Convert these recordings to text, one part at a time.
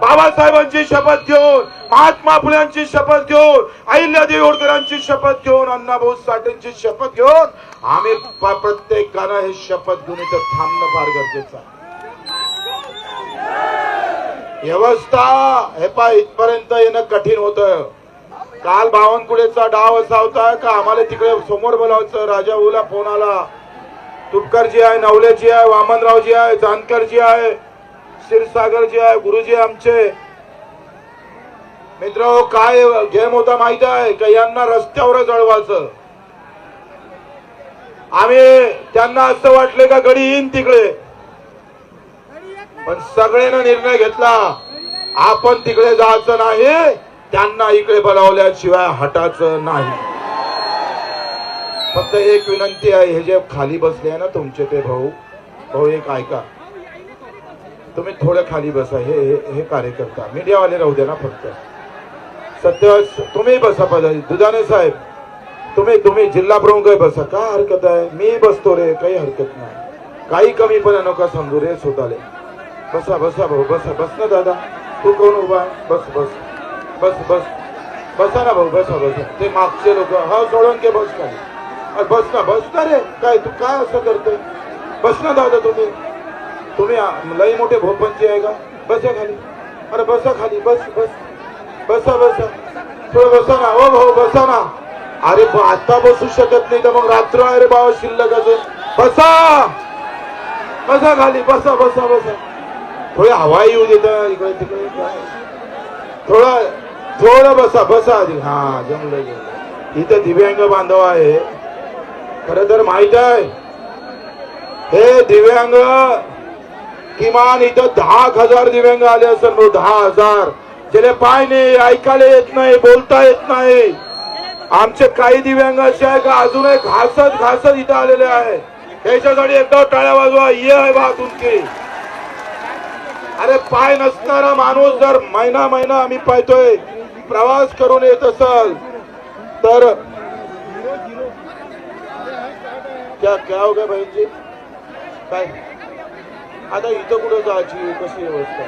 बाबासाहेबांची शपथ घेऊन महात्मा फुल्यांची शपथ घेऊन अहिल्यादेवी होळकरांची शपथ घेऊन अण्णाभाऊ साठेंची शपथ घेऊन आम्ही प्रत्येकानं हे शपथ घेऊन इथं थांबणं फार गरजेचं आहे. व्यवस्था हे पा इथपर्यंत येणं कठीण होत. काल बावनकुळेचा डाव असा होता का आम्हाला तिकडे समोर बोलावचं राजा फोन आला. तुपकरजी आहे नवलेजी आहे वामनरावजी आहे जानकरजी आहे. क्षीरसागरजी आहे गुरुजी आमचे. मित्र काय गेम होता माहीत आहे? का यांना रस्त्यावर जळवायचं आम्ही त्यांना असं वाटले का गडी येईन तिकडे? पण सगळ्यांना निर्णय घेतला. आपण तिकडे जायचं नाही त्यांना इकडे बोलावल्याशिवाय हटायचं नाही. फक्त एक विनंती आहे हे जे खाली बसले आहे ना तुमचे ते भाऊ भाऊ एक ऐका. तुम्ही थोडं खाली बसा. हे हे- हे कार्यकर्ता. मीडियावाले राहू द्या ना फक्त. सत्य तुम्ही बसा पदा दुधाने साहेब. तुम्ही तुम्ही जिल्हा प्रमुख आहे बसा. काय हरकत आहे? मी बसतो रे. काही हरकत नाही. काही कमीपणा नका समजू रे स्वतःले. बसा बसा भाऊ बसा. बस ना दादा. तू कोण उभा? आहे? बस बस. बस बस. बसा ना भाऊ बसा बसा. ते मागचे लोक. हा सोडून के बस खाली. बस ना बस ना रे. काय तू काय असं करतोय? बस ना दादा तुम्ही. तुम्ही लई मोठे भोपंची आहे का? बसा खाली. अरे बसा खाली बस बस. बसा बसा. थोडं बसा ना. हो भाऊ बसा ना. अरे आता बसू शकत नाही तर मग रात्र अरे रे बाबा शिल्लक असेल बसा! बसा खाली बसा बसा बसा. थोडी हवा येऊ देत इकडे तिकडे. थोडं थोडं बसा बसा आधी. हा जमलं जमलं. इथं दिव्यांग बांधव आहे. खर तर माहीत आहे. हे दिव्यांग किमान इथं दहा हजार दिव्यांग आले असेल भाऊ, दहा हजार. ज्याला पाय नाही ऐकायला येत नाही बोलता येत नाही. आमचे काही दिव्यांग असे आहे का अजूनही घासत घासत इथं आलेले आहे त्याच्यासाठी एकदा टाळ्या वाजवा ये आहे बा तुमची. अरे पाय नसणारा माणूस जर महिना महिना आम्ही पाहतोय प्रवास करून येत असाल तर क्या क्या हो गया बहीणजी? काय? आता इथं कुठं जायची? कशी व्यवस्था?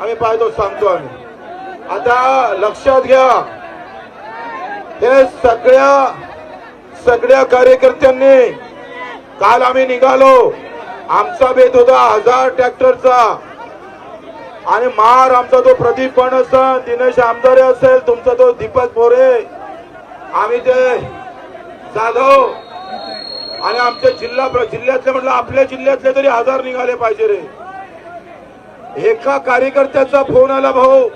आम्ही पाहतो सांगतो आम्ही. आता लक्षात घ्या. हे सगळ्या सगळ्या कार्यकर्त्यांनी काल आम्ही निघालो. आमचा बेत होता हजार ट्रॅक्टरचा. आणि मार आमचा तो प्रदीप पण असेल दिनेश आमदारे असेल तुमचा तो दीपक मोरे. आम्ही ते जाधव आणि आमच्या जिल्हा जिल्ह्यातले म्हटलं आपल्या जिल्ह्यातले तरी हजार निघाले पाहिजे रे. एका कार्यकर्त्याचा फोन आला भाऊ.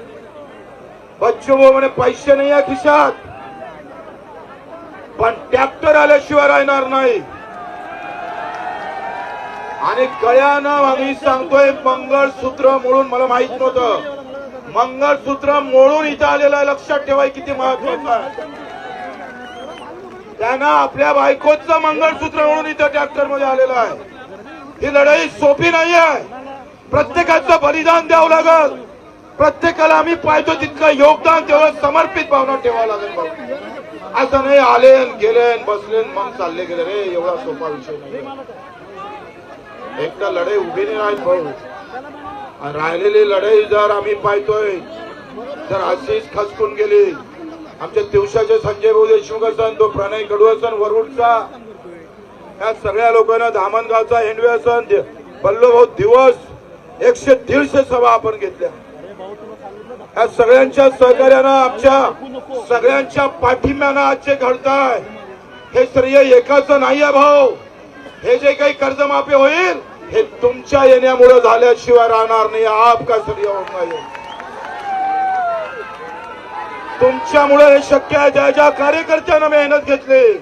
बच्चू भाऊ म्हणे पैसे नाही आहे खिशात. पण ट्रॅक्टर आल्याशिवाय राहणार नाही. आणि कळ्यानं आम्ही सांगतोय मंगळसूत्र मोडून मला माहीत नव्हतं. मंगळसूत्र मोडून इथं आलेलं आहे लक्षात ठेवाय किती महत्वाचं आहे. त्यांना आपल्या बायकोचं मंगळसूत्र म्हणून इथं ट्रॅक्टरमध्ये आलेलं आहे. ही लढाई सोपी नाही आहे प्रत्येकाचं बलिदान द्यावं लागल. प्रत्येकाला आम्ही पाहिजे तितकं योगदान तेवढं समर्पित भावना ठेवावं लागेल असं नाही आले गेले बसले मग चालले गेले. रे एवढा सोपा विषय नाही एकटा लढाई उभी नाही राहत भाऊ. राहिलेली लढाई जर आम्ही पाहतोय तर अशीच खचकून गेली. आमच्या दिवसाचे संजय भाऊ देशमुख असन तो प्रणय कडू असन वरुडचा. या सगळ्या लोकांना धामणगावचा हेंडवे असन दे- दिवस एकशे दीडशे सभा आपण घेतल्या. या सगळ्यांच्या सहकार्यानं आमच्या सगळ्यांच्या पाठिंब्यानं आज जे घडताय हे श्रेय एकाच नाही आहे भाऊ. हे जे काही कर्जमाफी होईल हे तुमच्या येण्यामुळे झाल्याशिवाय राहणार नाही आपका श्रेय होणार नाही तुमच्यामुळे हे शक्य आहे ज्या ज्या कार्यकर्त्यानं मेहनत घेतली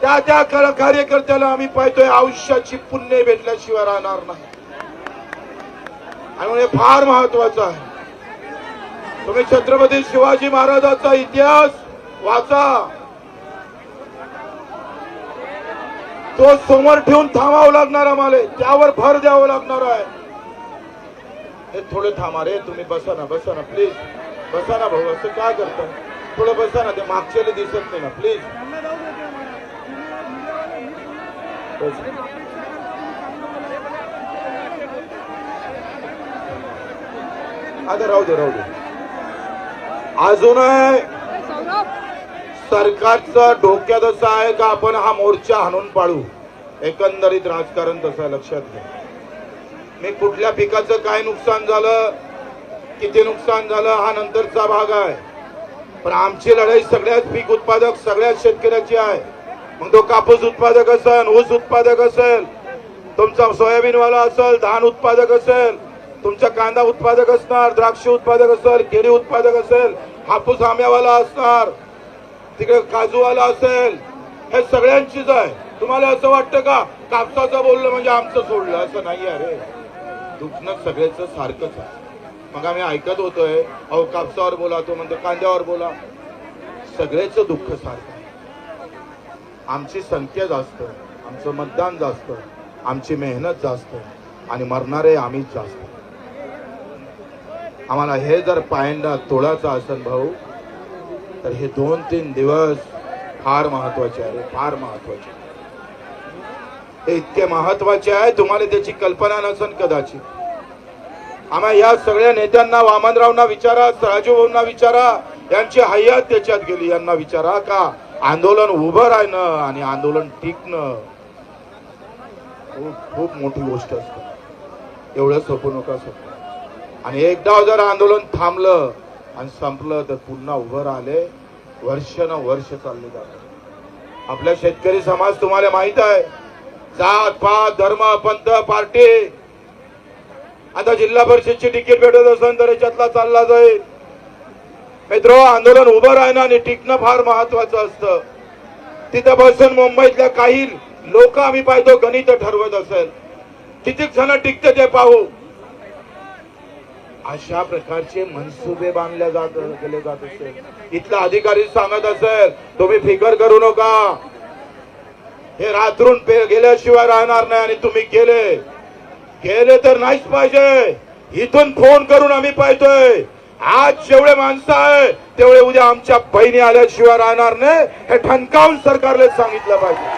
त्या त्या कार्यकर्त्याला आम्ही पाहतोय आयुष्याची पुण्य भेटल्याशिवाय राहणार नाही. आणि हे फार महत्वाचं आहे. तुम्ही छत्रपती शिवाजी महाराजांचा इतिहास वाचा. तो समोर ठेवून थांबावं लागणार आम्हाला. त्यावर भर द्यावं लागणार आहे. हे थोडे थांबा रे तुम्ही बसा ना बसा ना प्लीज बसा ना भाऊ असं काय करता थोडं बसा ना ते मागच्याला दिसत नाही ना प्लीज आता राहू दे राहू दे. अजूनही सरकारचं डोक्यात असं आहे का आपण हा मोर्चा हाणून पाडू एकंदरीत राजकारण तसं आहे, लक्षात घ्या. मी कुठल्या पिकाचं काय नुकसान झालं किती नुकसान झालं हा नंतरचा भाग आहे. पण आमची लढाई सगळ्याच पीक उत्पादक सगळ्याच शेतकऱ्याची आहे. मग तो कापूस उत्पादक असेल ऊस उत्पादक असेल तुमचा सोयाबीनवाला असेल धान उत्पादक असेल तुमचा कांदा उत्पादक असणार द्राक्ष उत्पादक असेल केळी उत्पादक असेल हापूस आंब्यावाला असणार तिकडे काजूवाला असेल हे सगळ्यांचीच आहे. तुम्हाला असं वाटतं का? कापसाचं बोललं म्हणजे आमचं सोडलं? असं नाही अरे दुखणं सगळ्याचं सारखंच आहे. मग आम्ही ऐकत होतोय अहो कापसावर बोला तो म्हणतो कांद्यावर बोला. सगळेच दुःख सारखं आमची संख्या जास्त आमचं मतदान जास्त आमची मेहनत जास्त आणि मरणारे आम्हीच जास्त. आम्हाला हे जर पायंडा तोडाचा असेल भाऊ तर हे दोन तीन दिवस फार महत्त्वाचे आहे फार महत्त्वाचे हे इतके महत्त्वाचे आहे तुम्हाला त्याची कल्पना नसेल कदाचित. आम्हा या सगळ्या नेत्यांना वामनरावना विचारा राजूभाऊंना विचारा यांची हयात त्याच्यात गेली. यांना विचारा का आंदोलन उभं राहणं आणि आंदोलन टिकणं. खूप खूप मोठी गोष्ट असते. एवढं सोपू नका सोपं आणि एकदा जर आंदोलन थांबलं आणि संपलं तर पुन्हा उभं राहिले वर्ष न वर्ष चालले जातात. आपला शेतकरी समाज तुम्हाला माहीत आहे. जात पात धर्म पंथ पार्टी आता जिल्हा परिषदची तिकीट भेटत असेल तर याच्यातला चालला जाईल. मित्र आंदोलन उभं राहणं आणि टिकणं फार महत्वाचं असतं. तिथं बसून मुंबईतल्या काही लोक आम्ही पाहतो गणित ठरवत असेल. किती जण टिकते ते पाहू? अशा प्रकारचे मनसुबे बांधले जात गेले जात असेल. इथला अधिकारी सांगत असेल तुम्ही फिकर करू नका. हे रात्रून गेल्याशिवाय राहणार नाही आणि तुम्ही गेले. गेले तर नाहीच पाहिजे. इथून फोन करून आम्ही पाहतोय. आज जेवढे माणसं आहे तेवढे उद्या आमच्या बहिणी आल्याशिवाय राहणार नाही. हे ठणकावून सरकारला सांगितलं पाहिजे.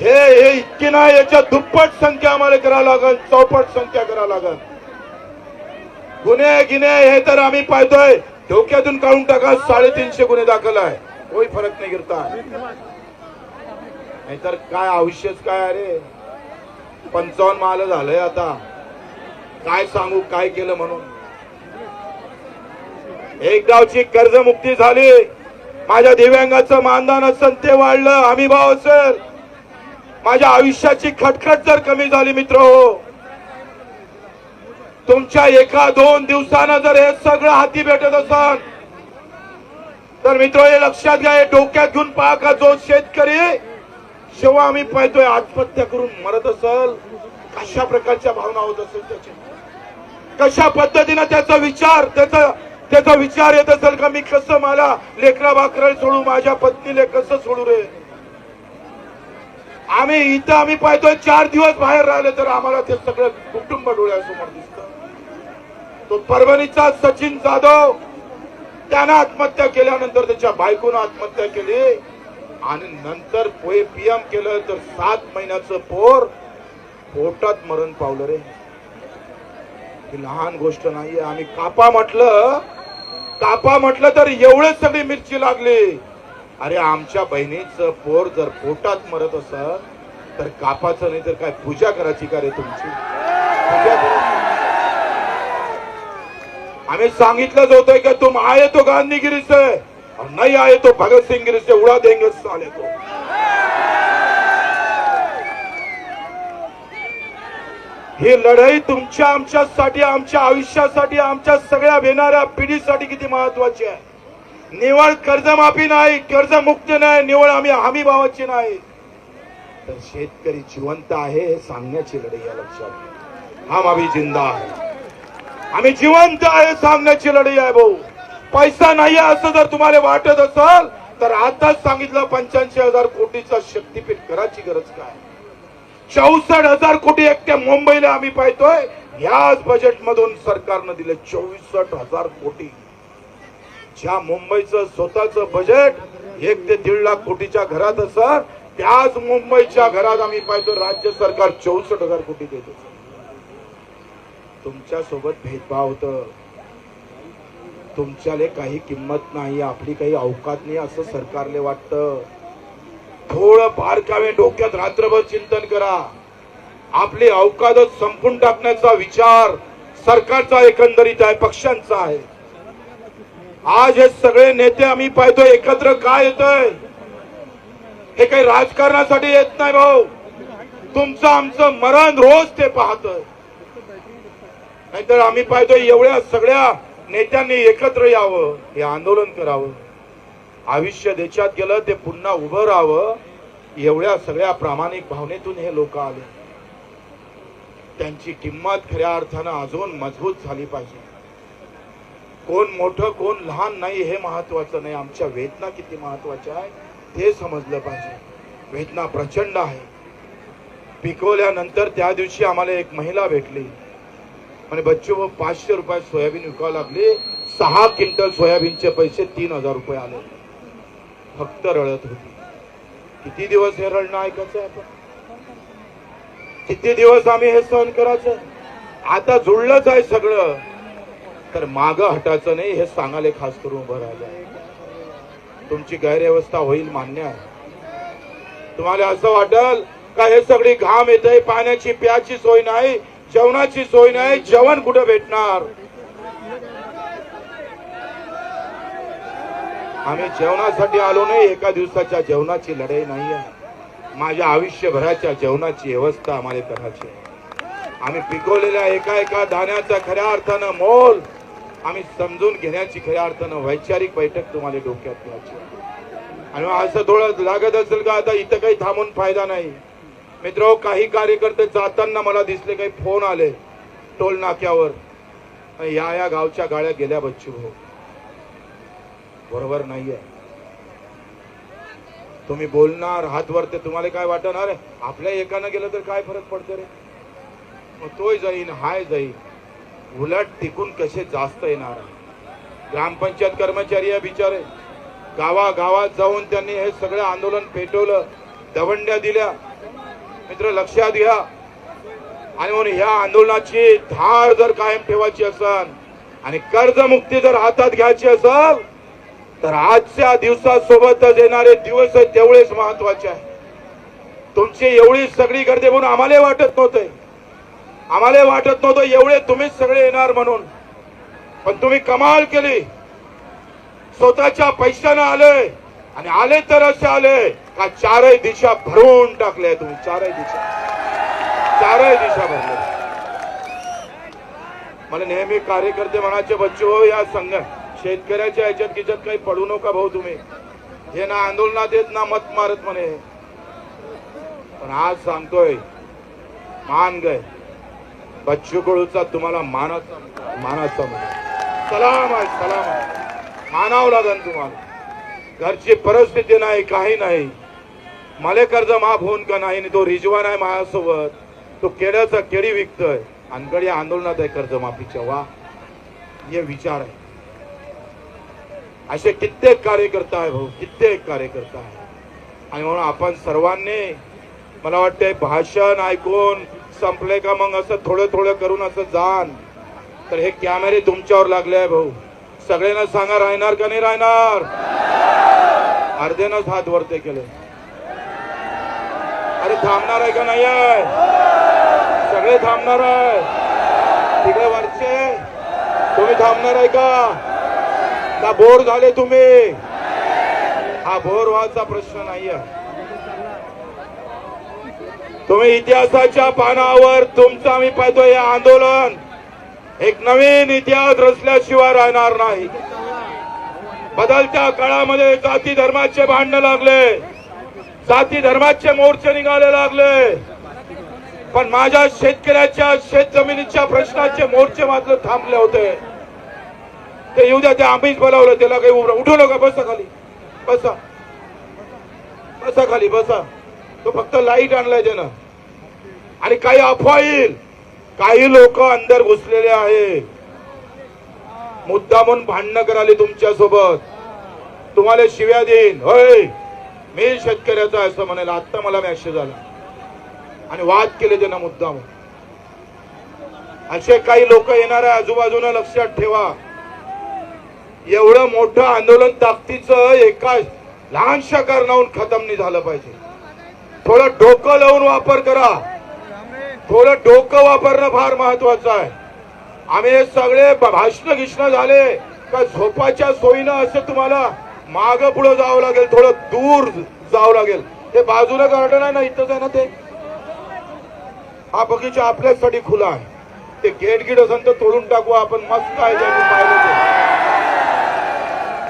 हे हे इतकी नाही याच्या दुप्पट संख्या आम्हाला करावं लागल चौपट संख्या करावं लागल. गुन्हे गिने हे तर आम्ही पाहतोय. डोक्यातून काढून टाका साडेतीनशे गुन्हे दाखल आहे. कोई फरक नाही गिरता. नाहीतर काय आयुष्यच काय अरे? पंचावन्न माल झालंय आता. काय सांगू काय केलं म्हणून? एक गावची कर्जमुक्ती झाली. माझ्या दिव्यांगाचं मानधन असेल ते वाढलं. हमी भाव असेल माझ्या आयुष्याची खटखट जर कमी झाली मित्र हो. तुमच्या एका दोन दिवसानं जर हे सगळं हाती भेटत असाल तर मित्र हे लक्षात घ्या हे डोक्यात घेऊन पहा का जो शेतकरी जेव्हा आम्ही पाहतोय आत्महत्या करून मरत असल कशा प्रकारच्या भावना होत असेल त्याच्या? कशा पद्धतीनं त्याचा विचार त्याचा त्याचा विचार येत असेल का? मी कसं मला लेकरा बाकरा सोडू माझ्या पत्नीले कसं सोडू रे? आम्ही इथं आम्ही पाहतोय चार दिवस बाहेर राहिले तर आम्हाला ते सगळं कुटुंब डोळ्यासमोर दिसत. तो परभणीचा सचिन जाधव त्यानं आत्महत्या केल्यानंतर त्याच्या बायकोनं आत्महत्या केली. आणि नंतर पीएम केलं तर सात महिन्याचं पोर पोटात मरण पावलं रे. ही लहान गोष्ट नाहीये. आम्ही कापा म्हटलं कापा म्हटलं तर एवढे सगळी मिरची लागली. अरे आमच्या बहिणीचं पोर जर पोटात मरत असत तर कापाचं नाही तर काय पूजा करायची का रे तुमची? आम्ही सांगितलंच होतं की तुम आहे तो गांधीगिरीच. और नहीं आए तो भगत सिंह गिर से उड़ा देंगे साले को। ही लढाई तुमच्या आमच्यासाठी आमच्या आयुष्यासाठी आमच्या सगळ्या येणाऱ्या पिढीसाठी किती महत्वाची आहे. निवळ कर्जमाफी नाही कर्जमुक्त नाही निवळ आम्ही हमी भावाची नाही. तर शेतकरी जिवंत आहे हे सांगण्याची लढाई आहे लक्षात घ्या. हम अभी जिंदा आहे. आम्ही जिवंत आहे सांगण्याची लढाई आहे भाऊ. पैसा नाही आहे असं जर तुम्हाला वाटत असाल तर आताच सांगितलं पंच्याऐंशी हजार कोटीचा शक्तीपीठ करायची गरज काय? चौसष्ट हजार कोटी एकट्या मुंबईला आम्ही पाहतोय. ह्याच बजेट मधून सरकारनं दिले चौसष्ट हजार कोटी. ज्या मुंबईचं स्वतःच बजेट एक ते दीड लाख कोटीच्या घरात असर त्याच मुंबईच्या घरात आम्ही पाहतो राज्य सरकार चौसष्ट हजार कोटी देत तुमच्यासोबत भेदभाव होतं. तुमच्याले काही किंमत नाही आपली काही अवकात नाही असं सरकारले वाटतं. थोडं बारकावे डोक्यात रात्रभर चिंतन करा. आपली अवकादच संपून टाकण्याचा विचार सरकारचा एकंदरीत आहे पक्षांचा आहे. आज हे सगळे नेते आम्ही पाहतो एकत्र काय येतंय? हे काही राजकारणासाठी येत नाही भाऊ. तुमचं आमचं मरण रोज ते पाहतोय. नाहीतर आम्ही पाहतोय एवढ्या सगळ्या नेत्यांनी एकत्र यावं हे आंदोलन करावं. आयुष्य देशात गेलं ते पुन्हा उभं राहावं एवढ्या सगळ्या प्रामाणिक भावनेतून हे लोक आले. त्यांची किंमत खऱ्या अर्थानं अजून मजबूत झाली पाहिजे. कोण मोठं कोण लहान नाही हे महत्वाचं नाही. आमच्या वेदना किती महत्त्वाच्या आहे ते समजलं पाहिजे. वेदना प्रचंड आहे. पिकवल्यानंतर त्या दिवशी आम्हाला एक महिला भेटली. म्हणे बच्चू पाचशे रुपयात सोयाबीन विकावं लागले. सहा क्विंटल सोयाबीनचे पैसे तीन हजार रुपये आले. फक्त रडत होती. किती दिवस हे रडणं ऐकायचं आपण? किती दिवस आम्ही हे सहन करायचं? आता जुळलंच आहे सगळं. तर माग हटायचं नाही हे सांगायला खास करून उभं राहिलं तुमची गैरव्यवस्था होईल मान्य आहे. तुम्हाला असं वाटल का हे सगळी घाम येत आहे पाण्याची प्याची सोय नाही? जेवणाची सोय नाही जेवण कुठं भेटणार? आम्ही जेवणासाठी आलो नाही एका दिवसाच्या जेवणाची लढाई नाही आहे. माझ्या आयुष्यभराच्या जेवणाची व्यवस्था आम्हाला करायची आहे. आम्ही पिकवलेल्या एका एका दाण्याचा खऱ्या अर्थानं मोल आम्ही समजून घेण्याची खऱ्या अर्थानं वैचारिक बैठक तुम्हाला डोक्यात घ्यायची आणि मग असं थोडं लागत असेल का आता इथं काही थांबून फायदा नाही. मित्र काही कार्यकर्ते जाताना मला दिसले काही फोन आले टोल नाक्यावर. या या गावच्या गाड्या गेल्या बच्चू भाऊ. बरोबर नाहीये. तुम्ही बोलणार हात वरते तुम्हाला काय वाटणार? आपल्या एकानं गेलं तर काय फरक पडतो रे? मग तोय जाईन हाय जाईन. उलट टिकून कसे जास्त येणार? ग्रामपंचायत कर्मचारी आहे बिचारे. गावागावात जाऊन त्यांनी हे सगळं आंदोलन पेटवलं दवंड्या दिल्या. मित्र लक्षात घ्या. आणि म्हणून ह्या आंदोलनाची धार जर कायम ठेवायची असेल आणि कर्जमुक्ती जर हातात घ्यायची असेल तर आजच्या दिवसासोबतच येणारे दिवस तेवढेच महत्त्वाचे आहे तुमची एवढी सगळी गर्दी म्हणून आम्हाला वाटत नव्हते आम्हाला वाटत नव्हतं एवढे तुम्हीच सगळे येणार म्हणून. पण तुम्ही कमाल केली. स्वतःच्या पैशानं आले आणि आले तर असे आले. का चारही दिशा भरून टाकल्या तुम्ही चारही दिशा. चारही दिशा भरल्या. मला नेहमी कार्यकर्ते म्हणायचे बच्चू हो या संघ शेतकऱ्याच्या ह्याच्यात किच्यात काही पडू नका भाऊ तुम्ही. हे ना आंदोलनात येत ना मत मारत म्हणे. पण आज सांगतोय मान गय. बच्चू कडूचा तुम्हाला मानाचा मानाचा मुलगा. सलाम आहे सलाम आहे. मानावं लागेल तुम्हाला. घरची परिस्थिती नाही काही नाही. मला कर्ज माफ होऊन का नाही तो रिजवान आहे माझ्यासोबत तो केळ्याचा केळी विकतोय. आणि आंदोलनात आहे कर्जमाफीच्या वा. हे विचार आहे. असे कित्येक कार्यकर्ता आहे भाऊ कित्येक कार्यकर्ता आहे. आणि म्हणून आपण सर्वांनी मला वाटतंय भाषण ऐकून संपले का मग असं थोडं थोडं करून असं जाण. तर हे कॅमेरे तुमच्यावर लागले आहे भाऊ. सगळ्यांना सांगा राहणार का नाही राहणार? अर्ध्यानंच हात वरते केले. अरे थांबणार आहे का नाही आहे? सगळे थांबणार आहे. तिकडे वरचे. तुम्ही थांबणार आहे का? का बोर झाले तुम्ही. हा बोर व्हायचा प्रश्न नाहीये. तुम्ही इतिहासाच्या पानावर तुमचं आम्ही पाहतो हे आंदोलन. एक नवीन इतिहास रचल्याशिवाय राहणार नाही. बदलत्या काळामध्ये जाती धर्माचे भांडण लागले. जाती धर्माचे मोर्चे निघाले लागले. पण माझ्या शेतकऱ्याच्या शेत जमिनीच्या प्रश्नाचे मोर्चे मात्र थांबले होते. ते येऊ द्या ते आम्हीच बोलावलं त्याला काही उभं- उठू नका बसा खाली. बसा. बसा खाली बसा. तो फक्त लाइट आणलाय त्यानं. आणि काही अफवा येईल काही लोक अंदर घुसलेले आहे. मुद्दामून भांडणं कराली तुमच्यासोबत तुम्हाला शिव्या देईन. होय. मी शेतकऱ्याचा असं म्हणायला आत्ता मला मॅसेज आला. आणि वाद केले त्यांना मुद्दाम असे काही लोक येणार आजूबाजूने आजूबाजूला लक्षात ठेवा. एवढं मोठं आंदोलन ताकदीचं एका लहानशा कारणाहून खतम नाही झालं पाहिजे. थोडं डोकं लावून वापर करा. थोडं डोकं वापरणं फार महत्वाचं आहे. आम्ही हे सगळे भाषण घिष्ण झाले. का झोपाच्या सोयीनं असं तुम्हाला माग पुढे जावं लागेल थोडं दूर जावं लागेल. ते बाजूला गार्डन आहे ना इथंच आहे ना ते? हा बगीचा आपल्याचसाठी खुला आहे. ते गेट गिट असेल तर तोडून टाकू आपण मस्त आहे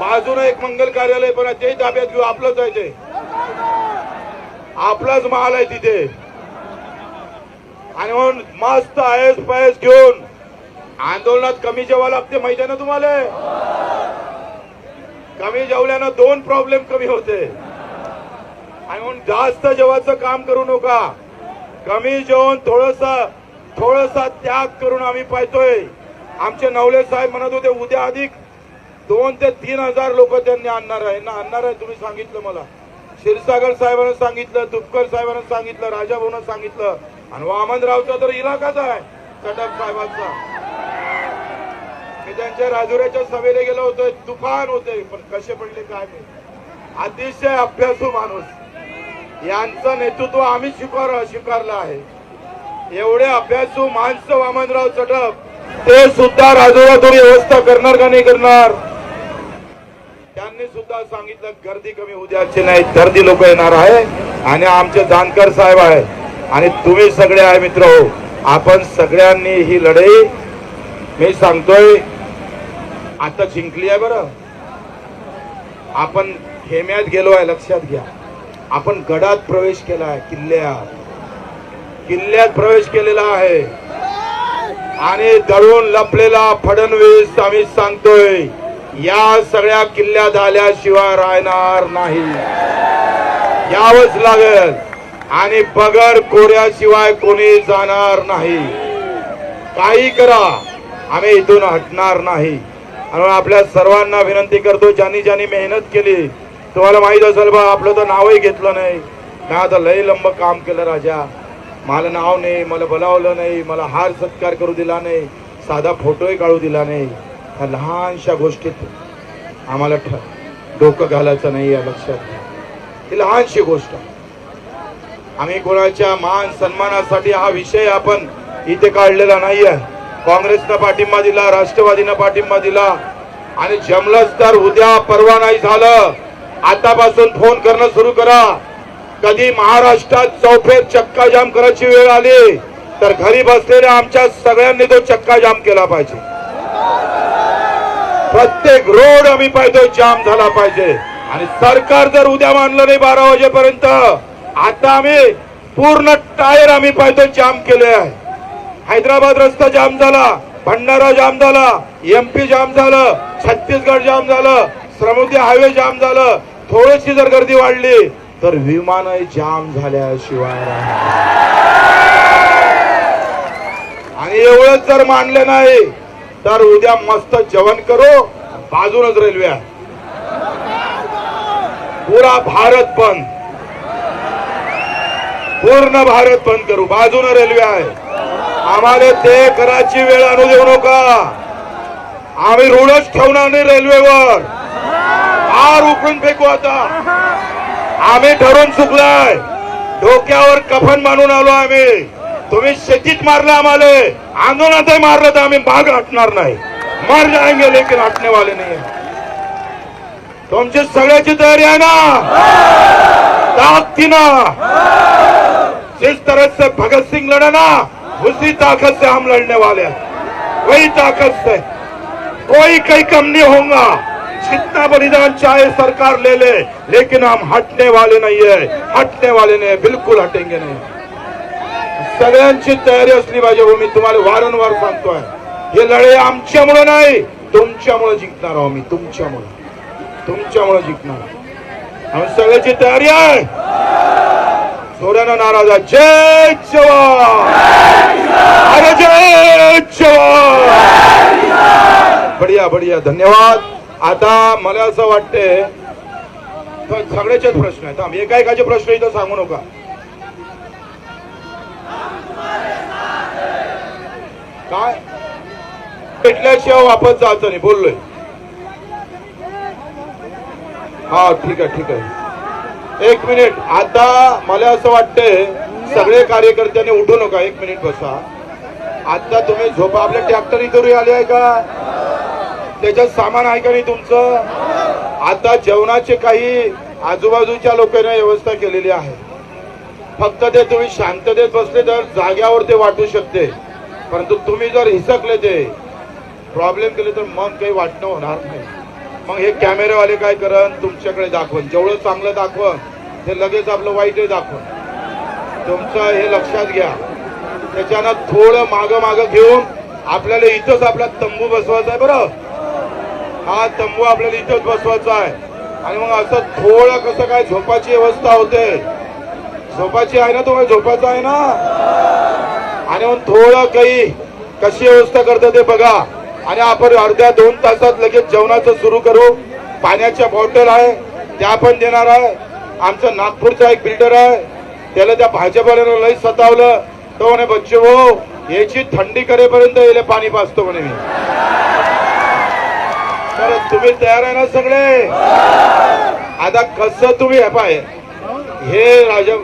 बाजूला एक मंगल कार्यालय पण आहे ते ताब्यात घेऊ आपलंच आहे ते. आपलाच माल आहे तिथे. आणि म्हणून मस्त आयस पायस घेऊन. आंदोलनात कमी जेव्हा लागते माहिती आहे ना तुम्हाला? कमी जेवल्यानं दोन प्रॉब्लेम कमी होते. आणि म्हणून जास्त जेवायचं काम करू नका. कमी जेवण थोडस थोडसा त्याग करून आम्ही पाहतोय. आमचे नवले साहेब म्हणत होते उद्या अधिक दोन ते तीन हजार लोक त्यांनी आणणार आहे. ना आणणार आहे तुम्ही सांगितलं मला. क्षीरसागर साहेबांना सांगितलं तुपकर साहेबांना सांगितलं राजाभाऊनं सांगितलं. आणि वामनरावचा तर इलाकाच आहे चटप साहेबांचा. मी त्यांच्या राजुऱ्याच्या सभेला गेलो होतो तुफान होते पण कसे पडले काय नाही. अतिशय अभ्यासू माणूस. यांचं नेतृत्व आम्ही स्वीकार स्वीकारलं आहे. एवढे अभ्यासू माणसं वामनराव चटप ते सुद्धा राजुऱ्यातून व्यवस्था करणार का नाही करणार? त्यांनी सुद्धा सांगितलं गर्दी कमी उद्याची नाही गर्दी लोक येणार आहे आणि आमचे जानकर साहेब आहे. आणि तुम्ही सगळे आहे मित्र हो. आपण सगळ्यांनी ही लढाई मी सांगतोय आता जिंकली आहे बरं. आपण खेम्यात गेलो आहे लक्षात घ्या. आपण गडात प्रवेश केला आहे किल्ल्यात. किल्ल्यात प्रवेश केलेला आहे. आणि दळून लपलेला फडणवीस आम्ही सांगतोय या सगळ्या किल्ल्यात आल्याशिवाय राहणार नाही. यावंच लागेल. आणि बगर कोऱ्याशिवाय कोणी जाणार नाही. काही करा. आम्ही इथून हटणार नाही. आणि आपल्या सर्वांना विनंती करतो ज्यांनी ज्यांनी मेहनत केली तुम्हाला माहीत असेल बा आपलं तर नावही घेतलं नाही मी आता लय लंब काम केलं राजा मला नाव नाही मला बोलावलं नाही मला हार सत्कार करू दिला नाही साधा फोटोही काढू दिला नाही ह्या लहानशा गोष्टीत आम्हाला ठ डोकं घालायचं नाही या लक्षात घ्या. ही लहानशी गोष्ट आहे. आम्ही कोणाच्या मान सन्मानासाठी हा विषय आपण इथे काढलेला नाही आहे काँग्रेसनं पाठिंबा दिला राष्ट्रवादीनं पाठिंबा दिला. आणि जमलंच तर उद्या परवा नाही झालं. आतापासून फोन करणं सुरू करा. कधी महाराष्ट्रात चौफेर चक्का जाम करायची वेळ आली तर घरी बसलेल्या आमच्या सगळ्यांनी तो चक्का जाम केला पाहिजे. प्रत्येक रोड आम्ही पाहिजे जाम झाला पाहिजे. आणि सरकार जर उद्या मानलं नाही बारा वाजेपर्यंत आता आम्ही पूर्ण टायर आम्ही पाहिजे जाम केले आहे. हैदराबाद रस्ता जाम झाला भंडारा जाम झाला एमपी जाम झालं छत्तीसगड जाम झालं समुद्री हायवे जाम झालं थोडीशी जर गर्दी वाढली तर विमान जाम झाल्याशिवाय आणि एवढंच जर मानलं नाही तर उद्या मस्त जेवण करू बाजूनच रेल्वे आहे. पुरा भारत बंद. पूर्ण भारत बंद करू बाजूने रेल्वे आहे. आम्हाला ते करायची वेळ आणू देऊ नका. आम्ही रूढच ठेवणार नाही रेल्वेवर. आर उकळून फेकू आता. आम्ही ठरून चुकलाय. डोक्यावर कफन मानून आलो आम्ही. तुम्ही शेतीत मारलं आम्हाला. आंदोलनातही मारलं तर आम्ही भाग हटणार नाही. मर जाएंगे लेकिन हटने वाले नाही. तुमची सगळ्याची तयारी आहे ना? ताकदीना जिस तरह से भगत सिंह लड़ा ना? उसी ताकत से हम लड़ने वाले हैं। वही ताकत से। कोई कहीं कम नहीं होगा। जितना बलिदान चाहे सरकार ले ले लेकिन हम हटने वाले नहीं है। हटने वाले नहीं बिलकुल बिल्कुल हटेंगे नहीं। सगळ्यांची तयारी असली पाहिजे हो मी तुम्हाला वारंवार सांगतोय। हे लढे आमच्यामुळे नाही तुमच्यामुळे जिंकणार आहो मी तुमच्यामुळे. तुमच्यामुळे जिंकणार आम्ही सगळ्याची तयारी आहे. सोऱ्यानं नाराज आहे. जय जवान. अरे जय जवान. बढिया बढिया. धन्यवाद. आता मला असं वाटते सगळ्याचेच प्रश्न आहेत. आम्ही एका एकाचे प्रश्न इथं सांगू नका. काय? भेटल्याशिवाय वापस जायचं नाही. बोललोय. हा ठीक आहे ठीक आहे. एक मिनिट. आता मला असं वाटतंय सगळे कार्यकर्त्यांनी उठू नका. एक मिनिट बसा. आता तुम्ही झोपा. आपल्या ट्रॅक्टर इथून आले आहे का? त्याच्यात सामान आहे का नाही तुमचं? आता जेवणाचे काही आजूबाजूच्या लोकांनी व्यवस्था केलेली आहे. फक्त ते तुम्ही शांततेत बसले तर जाग्यावर ते वाटू शकते. परंतु तुम्ही जर हिसकले ते प्रॉब्लेम केले तर मग काही वाटणं होणार नाही. मग हे कॅमेरेवाले काय करन? तुमच्याकडे दाखवून. जेवढं चांगलं दाखवण ते लगेच आपलं वाईटही दाखवण तुमचं हे लक्षात घ्या. त्याच्यानं थोडं मागं मागं घेऊन आपल्याला इथंच आपला तंबू बसवायचा आहे बरं? हा तंबू आपल्याला इथंच बसवायचा आहे. आणि मग असं थोडं कसं काय झोपाची व्यवस्था होते? झोपाची आहे ना तुम्हाला? झोपाचं आहे ना? आणि मग थोडं काही कशी व्यवस्था करतं ते बघा. आणि आपण अर्ध्या दोन तासात लगेच जेवणाचं सुरू करू. पाण्याच्या बॉटल आहे त्या पण देणार आहे. आमचं नागपूरचा एक बिल्डर आहे त्याला त्या भाजपाला लई सतावलं. तो म्हणे बच्चे हो याची थंडी करेपर्यंत येले पाणी पाचतो म्हणे मी. तर तुम्ही तयार आहे ना सगळे? आता कसं तुम्ही हे पाय हे राजा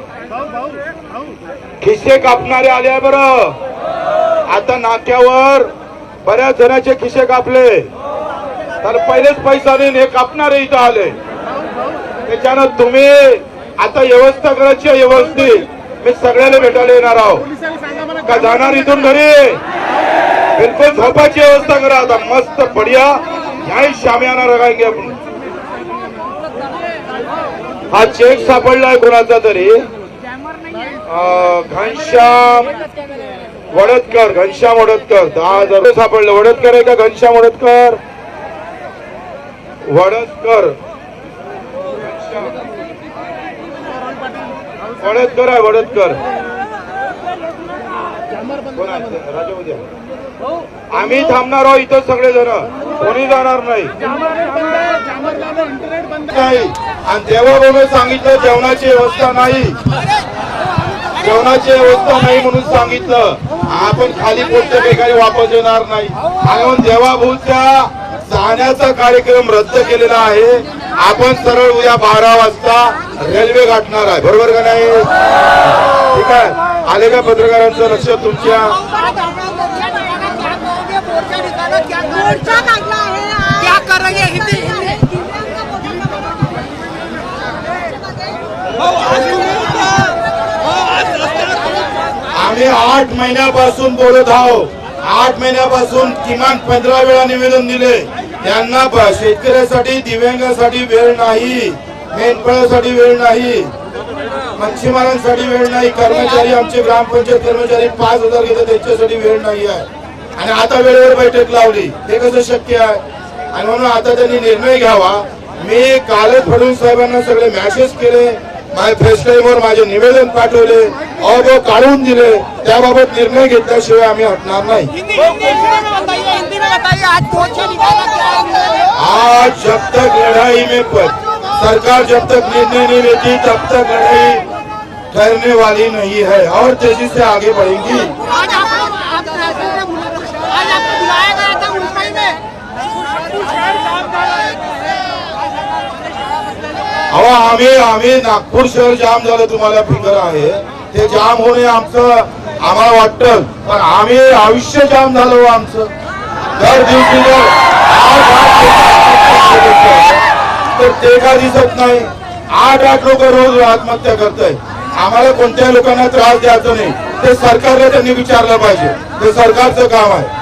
खिसे कापणारे आले बरं. आता नाक्यावर बऱ्याच जणांचे खिसे कापले. तर पहिलेच पैसा नाही हे कापणारे इथं आले. त्याच्यानं तुम्ही आता व्यवस्था करायची आहे व्यवस्थित. मी सगळ्याला भेटायला येणार आहोत का जाणार इथून घरी? बिलकुल झोपाची व्यवस्था करा आता. मस्त बढिया. याही शामियाना रगायगे आपण हा चेक सापडलाय कोणाचा तरी. अं, घनश्याम वडतकर घनश्याम वडतकर. दहा हजार सापडले. वडतकर आहे का घनश्याम वडतकर? वडतकर. वडतकर आहे वडतकर. आम्ही थांबणार आहोत इथं सगळे जण कोणी जाणार नाही. नाही. आणि देवाबाबा सांगितलं जेवणाची व्यवस्था नाही. जेवणाची व्यवस्था नाही म्हणून सांगितलं. आपण खाली पोटच्या बेकारी वापस येणार नाही. आणि म्हणून भूतच्या जाण्याचा कार्यक्रम रद्द केलेला आहे. आपण सरळ उद्या बारा वाजता रेल्वे गाठणार आहे. बरोबर का नाही? ठीक आहे. आले का पत्रकारांचं लक्ष तुमच्या? मोर्चा गेले आठ महिन्यापासून बोलत आहो आठ महिन्यापासून किमान पंधरा वेळा निवेदन दिले. त्यांना शेतकऱ्यासाठी दिव्यांगासाठी वेळ नाही. मेंढपाळासाठी वेळ नाही. मच्छीमारांसाठी वेळ नाही. कर्मचारी आमचे ग्रामपंचायत कर्मचारी पाच हजार घेतात. त्यांच्यासाठी वेळ नाही आहे. आणि आता वेळेवर बैठक लावली. हे कसं शक्य आहे? आणि म्हणून आता त्यांनी निर्णय घ्यावा. मी कालच फडणवीस साहेबांना सगळे मॅसेज केले. फेस टाईमवर माझे निवेदन पाठले अहो काढून दिले. त्याबाबत निर्णय घेतल्याशिवाय आम्ही हटणार नाही. आज जब तक लड़ाई में पर सरकार जब तक निर्णय नहीं लेती तब तक लड़ाई ठहरने वाली नहीं है. और तेज़ी से आगे बढ़ेंगी. अहो आम्ही आम्ही नागपूर शहर जाम झालं तुम्हाला फिकर आहे. ते जाम होणे आमचं आम्हाला वाटतं. पण आम्ही आयुष्य जाम झालं हो आमचं. दर दिवशी तर ते का दिसत नाही. आठ आठ लोक रोज आत्महत्या करताय. आम्हाला कोणत्याही लोकांना त्रास द्यायचा नाही. ते सरकारला त्यांनी विचारलं पाहिजे. ते सरकारचं काम आहे.